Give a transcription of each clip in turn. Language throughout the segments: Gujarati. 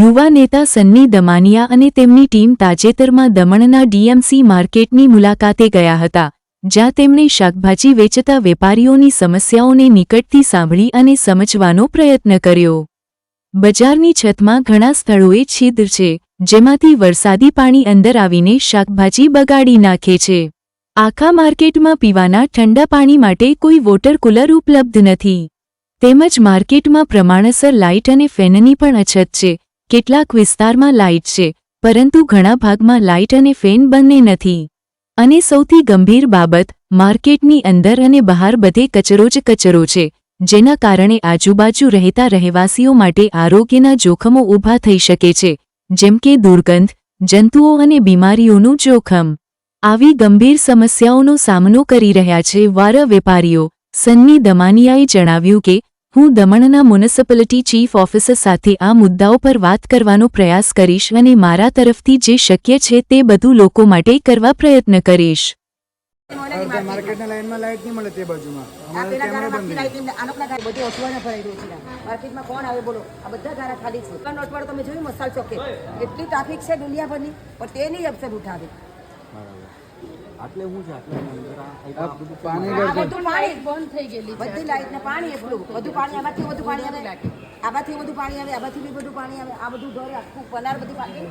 યુવા નેતા સન્ની દમાનિયા અને તેમની ટીમ તાજેતરમાં દમણના ડીએમસી માર્કેટની મુલાકાતે ગયા હતા, જ્યાં તેમણે શાકભાજી વેચતા વેપારીઓની સમસ્યાઓને નિકટથી સાંભળી અને સમજવાનો પ્રયત્ન કર્યો. બજારની છતમાં ઘણા સ્થળોએ છિદ્ર છે, જેમાંથી વરસાદી પાણી અંદર આવીને શાકભાજી બગાડી નાખે છે. આખા માર્કેટમાં પીવાના ઠંડા પાણી માટે કોઈ વોટર કુલર ઉપલબ્ધ નથી. તેમજ માર્કેટમાં પ્રમાણસર લાઇટ અને ફેનની પણ અછત છે કેટલાક વિસ્તારમાં લાઇટ છે, પરંતુ ઘણા ભાગમાં લાઇટ અને ફેન બંને નથી. અને સૌથી ગંભીર બાબત, માર્કેટની અંદર અને બહાર બધે કચરો જ કચરો છે, જેના કારણે આજુબાજુ રહેતા રહેવાસીઓ માટે આરોગ્યના જોખમો ઊભા થઈ શકે છે, જેમ કે દુર્ગંધ, જંતુઓ અને બીમારીઓનું જોખમ. આવી ગંભીર સમસ્યાઓનો સામનો કરી રહ્યા છે વારા વેપારીઓ, સન્ની દમાનિયાએ જણાવ્યું કે હું દમણના મ્યુનિસિપલિટી ચીફ ઓફિસર સાથે આ મુદ્દાઓ પર વાત કરવાનો પ્રયાસ કરીશ અને મારા તરફથી જે શક્ય છે તે બધું લોકો માટે કરવા પ્રયત્ન કરીશ. ટ્રાફિક છે દુનિયાભરની પણ તે નહીં અપસર ઉઠાવે આટલે હું છે? આટલે અંદર પાણી બધું પાણી બંધ થઈ ગયેલી બધી લાઈટ ને પાણી એટલું. બધું પાણી આમાંથી બધું પાણી આવે. આમાંથી બધું પાણી આવે આમાંથી બી બધું પાણી આવે. આ બધું ઘરે આખું પનાર બધી પાણી.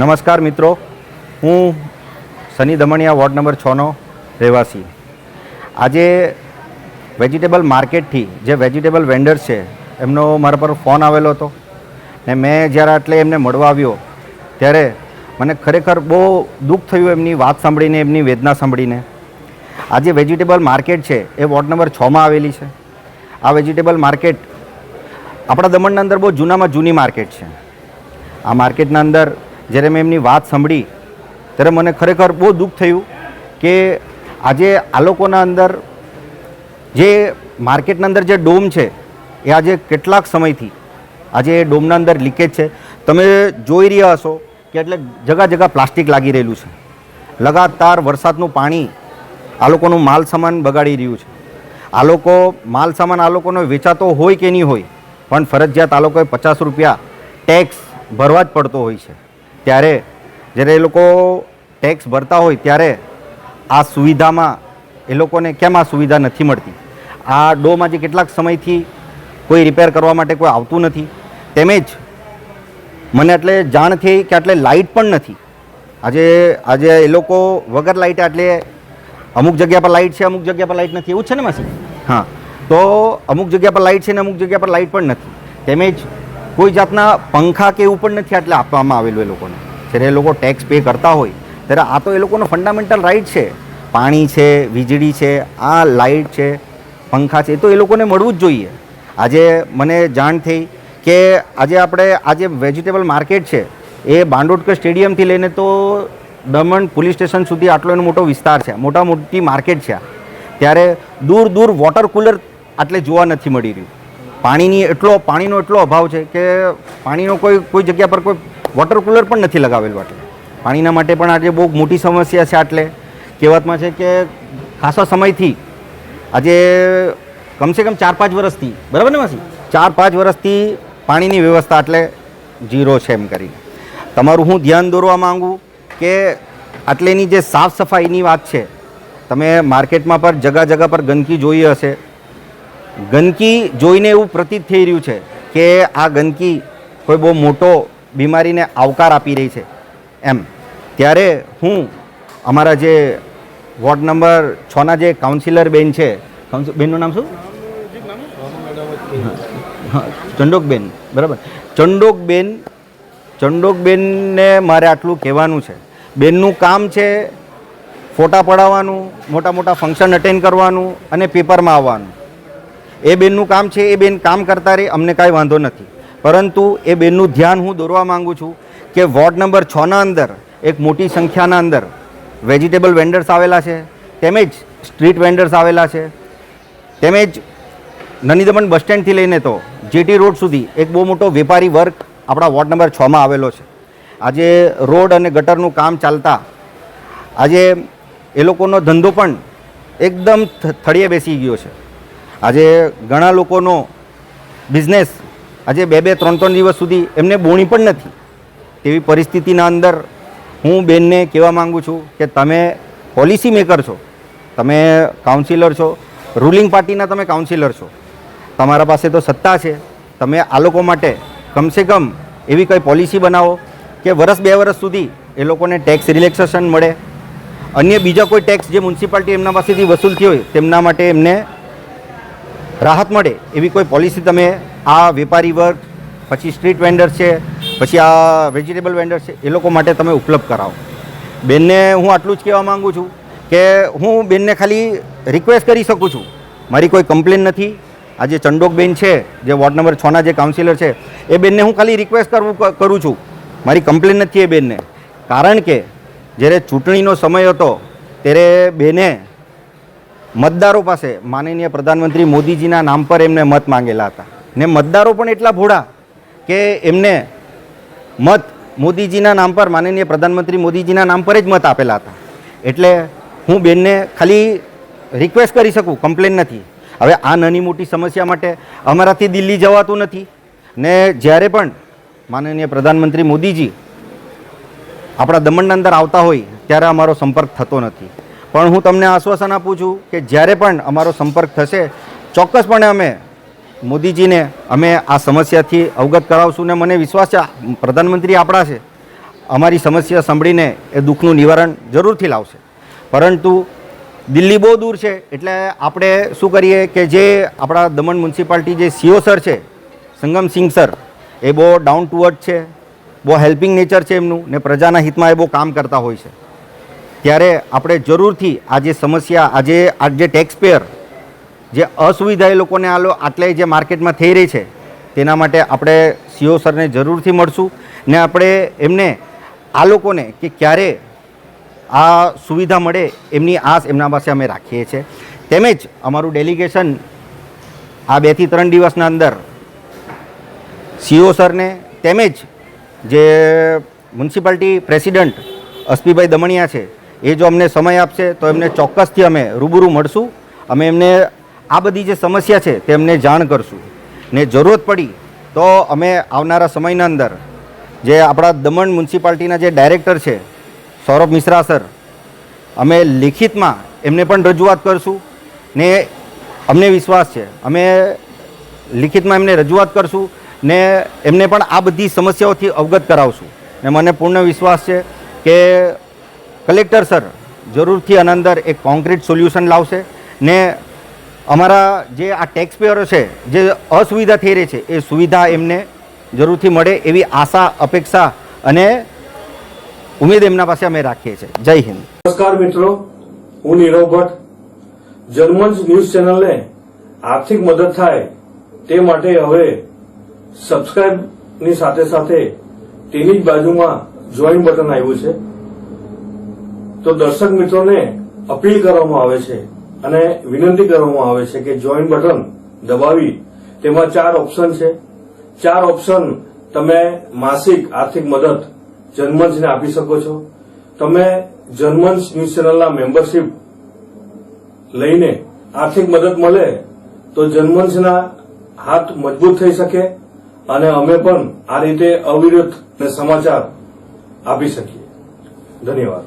નમસ્કાર મિત્રો. હું સની દમણિયા વોર્ડ નંબર છનો રહેવાસી. આજે વેજીટેબલ માર્કેટથી જે વેજીટેબલ વેન્ડર્સ છે એમનો મારા પર ફોન આવેલો હતો ને મેં જ્યારે આટલે એમને મળવા આવ્યો ત્યારે મને ખરેખર બહુ દુઃખ થયું એમની વાત સાંભળીને, એમની વેદના સાંભળીને. આ જે વેજીટેબલ માર્કેટ છે, એ વોર્ડ નંબર છમાં આવેલી છે. આ વેજીટેબલ માર્કેટ આપણા દમણના અંદર બહુ જૂનામાં જૂની માર્કેટ છે. આ માર્કેટના અંદર જ્યારે મેં એમની વાત સાંભળી, ત્યારે મને ખરેખર બહુ દુઃખ થયું કે આજે આ લોકોના અંદર જે માર્કેટના અંદર જે ડોમ છે, એ આજે કેટલાક સમયથી આજે એ ડોમના અંદર લીકેજ છે. તમે જોઈ રહ્યા હશો કે એટલે જગા જગા પ્લાસ્ટિક લાગી રહેલું છે. લગાતાર વરસાદનું પાણી આ લોકોનું માલ સામાન બગાડી રહ્યું છે. આ લોકો માલ સામાન આ લોકોનો વેચાતો હોય કે નહીં હોય, પણ ફરજિયાત આ લોકોએ પચાસ રૂપિયા ટેક્સ ભરવા જ પડતો હોય છે. ત્યારે જ્યારે એ લોકો ટેક્સ ભરતા હોય ત્યારે આ સુવિધામાં એ લોકોને કેમ આ સુવિધા નથી મળતી? આ ડોમાં જે કેટલાક સમયથી કોઈ રિપેર કરવા માટે કોઈ આવતું નથી. તેમજ મને એટલે જાણ થઈ કે આટલે લાઇટ પણ નથી. આજે આજે એ લોકો વગર લાઇટ આટલે અમુક જગ્યા પર લાઇટ છે, અમુક જગ્યા પર લાઇટ નથી. એવું છે ને માસી? હા. તો અમુક જગ્યા પર લાઇટ છે ને અમુક જગ્યા પર લાઇટ પણ નથી. તેમજ કોઈ જાતના પંખા કે એવું પણ નથી આટલે આપવામાં આવેલું એ લોકોને. જ્યારે એ લોકો ટેક્સ પે કરતા હોય, ત્યારે આ તો એ લોકોનો ફંડામેન્ટલ રાઇટ છે. પાણી છે, વીજળી છે, આ લાઇટ છે, પંખા છે, એ તો એ લોકોને મળવું જ જોઈએ. આજે મને જાણ થઈ કે આજે આપણે, આ જે વેજીટેબલ માર્કેટ છે, એ બાંડોડકર સ્ટેડિયમથી લઈને તો દમણ પોલીસ સ્ટેશન સુધી આટલો એનો મોટો વિસ્તાર છે, મોટા મોટી માર્કેટ છે ત્યારે દૂર દૂર વોટર કુલર આટલે જોવા નથી મળી રહ્યું. પાણીની એટલો, પાણીનો એટલો અભાવ છે કે પાણીનો કોઈ કોઈ જગ્યા પર કોઈ વોટર કુલર પણ નથી લગાવેલું આટલે. પાણીના માટે પણ આજે બહુ મોટી સમસ્યા છે આટલે. કહેવતમાં છે કે ખાસા સમયથી આજે કમસે કમ ચાર પાંચ વર્ષથી, બરાબર ને માસી? ચાર પાંચ વર્ષથી પાણીની વ્યવસ્થા એટલે જીરો છે એમ કરીને. તમારું હું ધ્યાન દોરવા માગું કે આટલેની જે સાફ સફાઈની વાત છે, તમે માર્કેટમાં પર, જગા જગા પર ગંદકી જોઈ હશે. ગંદકી જોઈને એવું પ્રતીત થઈ રહ્યું છે કે આ ગંદકી કોઈ બહુ મોટો બીમારીને આવકાર આપી રહી છે. એમ. ત્યારે હું અમારા જે વોર્ડ નંબર છના જે કાઉન્સિલર બેન છે બેનનું નામ શું? હા ચંડોકબેન, બરાબર? ચંડોકબેન, ચંડોકબેનને મારે આટલું કહેવાનું છે. બેનનું કામ છે ફોટા પડાવવાનું, મોટા મોટા ફંક્શન અટેન્ડ કરવાનું અને પેપરમાં આવવાનું. એ બેનનું કામ છે, એ બેન કામ કરતા રહે, અમને કાંઈ વાંધો નથી. પરંતુ એ બેનનું ધ્યાન હું દોરવા માગું છું કે વોર્ડ નંબર છના અંદર, એક મોટી સંખ્યાના અંદર, વેજીટેબલ વેન્ડર્સ આવેલા છે, તેમજ સ્ટ્રીટ વેન્ડર્સ આવેલા છે, તેમજ નની દમણ બસ સ્ટેન્ડથી લઈને તો જેટી રોડ સુધી એક બહુ મોટો વેપારી વર્ગ આપણા વોર્ડ નંબર છમાં આવેલો છે. આજે રોડ અને ગટરનું કામ ચાલતા આજે એ લોકોનો ધંધો પણ એકદમ થળીએ બેસી ગયો છે. આજે ઘણા લોકોનો બિઝનેસ આજે બે બે, ત્રણ ત્રણ દિવસ સુધી એમને બોણી પણ નથી. તેવી પરિસ્થિતિના અંદર હું બેનને કહેવા માગું છું કે તમે પોલિસી મેકર છો. તમે કાઉન્સિલર છો. રૂલિંગ પાર્ટીના તમે કાઉન્સિલર છો. તમારા પાસે તો સત્તા છે. તમે આ લોકો માટે કમસે કમ એવી કંઈ પોલિસી બનાવો કે વર્ષ બે વર્ષ સુધી એ લોકોને ટેક્સ રિલેક્સેશન મળે. અન્ય બીજા કોઈ ટેક્સ જે મ્યુનિસિપાલિટી એમના પાસેથી વસૂલતી હોય, તેમના માટે એમને રાહત મળે. એવી કોઈ પોલિસી તમે આ વેપારી વર્ગ, પછી સ્ટ્રીટ વેન્ડર છે, પછી આ વેજીટેબલ વેન્ડર છે, એ લોકો માટે તમે ઉપલબ્ધ કરાવો. બેનને હું આટલું જ કહેવા માગું છું કે હું બેનને ખાલી રિક્વેસ્ટ કરી શકું છું. મારી કોઈ કમ્પ્લેન નથી. આ જે ચંડોક બેન છે, જે વોર્ડ નંબર છના જે કાઉન્સિલર છે, એ બેનને હું ખાલી રિક્વેસ્ટ કરવું કરું છું. મારી કમ્પ્લેન નથી એ બેનને. કારણ કે જ્યારે ચૂંટણીનો સમય હતો, ત્યારે બેને મતદારો પાસે માનનીય પ્રધાનમંત્રી મોદીજીના નામ પર એમને મત માંગેલા હતા. ને મતદારો પણ એટલા ભોળા કે એમને મત મોદીજીના નામ પર, માનનીય પ્રધાનમંત્રી મોદીજીના નામ પર જ મત આપેલા હતા. એટલે હું બેનને ખાલી રિક્વેસ્ટ કરી શકું કમ્પ્લેન નથી. હવે આ નાની મોટી સમસ્યા માટે અમારાથી દિલ્હી જવાતું નથી. ને જ્યારે પણ માનનીય પ્રધાનમંત્રી મોદીજી આપણા દમણના અંદર આવતા હોય ત્યારે અમારો સંપર્ક થતો નથી. પણ હું તમને આશ્વાસન આપું છું કે જ્યારે પણ અમારો સંપર્ક થશે, ચોક્કસપણે અમે મોદીજીને અમે આ સમસ્યાથી અવગત કરાવશું ને મને વિશ્વાસ છે પ્રધાનમંત્રી આપણા છે, અમારી સમસ્યા સાંભળીને એ દુઃખનું નિવારણ જરૂરથી લાવશે. પરંતુ દિલ્હી બહુ દૂર છે, એટલે આપણે શું કરીએ કે જે આપણા દમણ મ્યુનિસિપાલિટી જે સીઓ સર છે સંગમસિંહ સર, એ બહુ ડાઉન ટુ અર્થ છે, બહુ હેલ્પિંગ નેચર છે એમનું ને પ્રજાના હિતમાં એ બહુ કામ કરતા હોય છે. ત્યારે આપણે જરૂરથી આ જે સમસ્યા આજે આ જે ટેક્સ જે અસુવિધા એ લોકોને આલો આટલે જે માર્કેટમાં થઈ રહી છે, તેના માટે આપણે સીઓ સરને જરૂરથી મળશું ને આપણે એમને, આ લોકોને કે ક્યારે આ સુવિધા મળે એમની આસ એમના પાસે અમે રાખીએ છીએ. તેમજ અમારું ડેલિગેશન આ બેથી ત્રણ દિવસના અંદર સીઓ સરને તેમજ જે મ્યુનિસિપાલિટી પ્રેસિડન્ટ અસ્પીભાઈ દમણિયા છે, એ જો અમને સમય આપશે તો એમને ચોક્કસથી અમે રૂબરૂ મળશું. અમે એમને આ બધી જે સમસ્યા છે તે એમને જાણ કરશું. ને જરૂરત પડી તો અમે આવનારા સમયના અંદર જે આપણા દમણ મ્યુનિસિપાલિટીના જે ડાયરેક્ટર છે સૌરભ મિશ્રા સર, અમે લિખિતમાં એમને પણ રજૂઆત કરશું ને અમને વિશ્વાસ છે. અમે લિખિતમાં એમને રજૂઆત કરશું ને એમને પણ આ બધી સમસ્યાઓથી અવગત કરાવશું. ને મને પૂર્ણ વિશ્વાસ છે કે કલેક્ટર સર જરૂરથી આના અંદર એક કોન્ક્રીટ સોલ્યુશન લાવશે ને અમારા જે આ ટેક્સપેયરો છે, જે અસુવિધા થઈ રહી છે, એ સુવિધા એમને જરૂરથી મળે એવી આશા, અપેક્ષા અને ઉમેદ એમના પાસે અમે રાખીએ છીએ. જય હિન્દ. નમસ્કાર મિત્રો, હું નીરવ ભટ્ટ. જર્મન ન્યૂઝ ચેનલને આર્થિક મદદ થાય તે માટે હવે સબસ્ક્રાઇબની સાથે સાથે તેની જ બાજુમાં જોઈન બટન આવ્યું છે. તો દર્શક મિત્રોને અપીલ કરવામાં આવે છે અને વિનંતી કરવામાં આવે છે કે જોઈન બટન દબાવી. તેમાં ચાર ઓપ્શન છે. ચાર ઓપ્શન તમે માસિક આર્થિક મદદ જન્મંચને આપી શકો છો. તમે જર્મન્સ ન્યૂઝ ચેનલના મેમ્બરશીપ લઈને આર્થિક મદદ મળે તો જર્મન્સના હાથ મજબૂત થઈ શકે અને અમે પણ આ રીતે અવિરત ને સમાચાર આપી શકીએ. ધન્યવાદ.